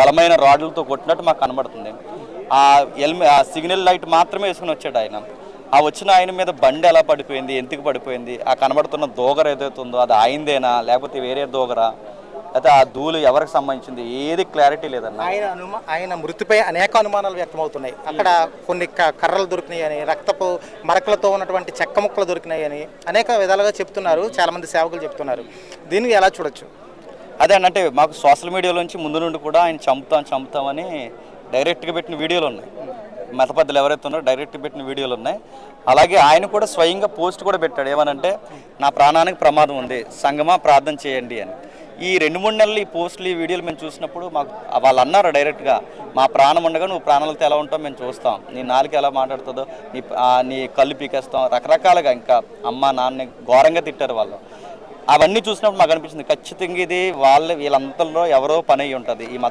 బలమైన రాడ్లతో కొట్టినట్టు మాకు కనబడుతుంది. ఆ ఎల్మె ఆ సిగ్నల్ లైట్ మాత్రమే వేసుకుని వచ్చాడు ఆయన. ఆ వచ్చిన ఆయన మీద బండి ఎలా పడిపోయింది ఎందుకు పడిపోయింది ఆ కనబడుతున్న దోగర ఏదైతే ఉందో అది ఆయనదేనా లేకపోతే వేరే దోగరా? అయితే ఆ ధూళి ఎవరికి సంబంధించింది? ఏది క్లారిటీ లేదన్న. ఆయన అనుమా ఆయన మృతిపై అనేక అనుమానాలు వ్యక్తమవుతున్నాయి. అక్కడ కొన్ని కర్రలు దొరికినాయని రక్తపు మరకలతో ఉన్నటువంటి చెక్క ముక్కలు దొరికినాయని అనేక విధాలుగా చెప్తున్నారు చాలామంది సేవకులు చెప్తున్నారు. దీన్ని ఎలా చూడొచ్చు? అదే అండి అంటే మాకు సోషల్ మీడియాలోంచి ముందు నుండి కూడా ఆయన చంపుతాం చంపుతామని డైరెక్ట్గా పెట్టిన వీడియోలు ఉన్నాయి. మెతపద్దలు ఎవరైతే ఉన్నారో డైరెక్ట్గా పెట్టిన వీడియోలు ఉన్నాయి. అలాగే ఆయన కూడా స్వయంగా పోస్ట్ కూడా పెట్టాడు. ఏమనంటే నా ప్రాణానికి ప్రమాదం ఉంది సంగమా ప్రార్థన చేయండి అని. ఈ రెండు మూడు నెలలు ఈ పోస్టులు ఈ వీడియోలు మేము చూసినప్పుడు మాకు వాళ్ళు అన్నారు డైరెక్ట్గా మా ప్రాణం ఉండగా నువ్వు ప్రాణాలతో ఎలా ఉంటావు మేము చూస్తాం. నీ నాలుక ఎలా మాట్లాడుతుందో నీ నీ కళ్ళు పీకేస్తాం. రకరకాలుగా ఇంకా అమ్మ నాన్నని ఘోరంగా తిట్టారు వాళ్ళు. అవన్నీ చూసినప్పుడు మాకు అనిపించింది ఖచ్చితంగా ఇది వాళ్ళ వీళ్ళంతలో ఎవరో పని అయి ఉంటుంది. ఈ మత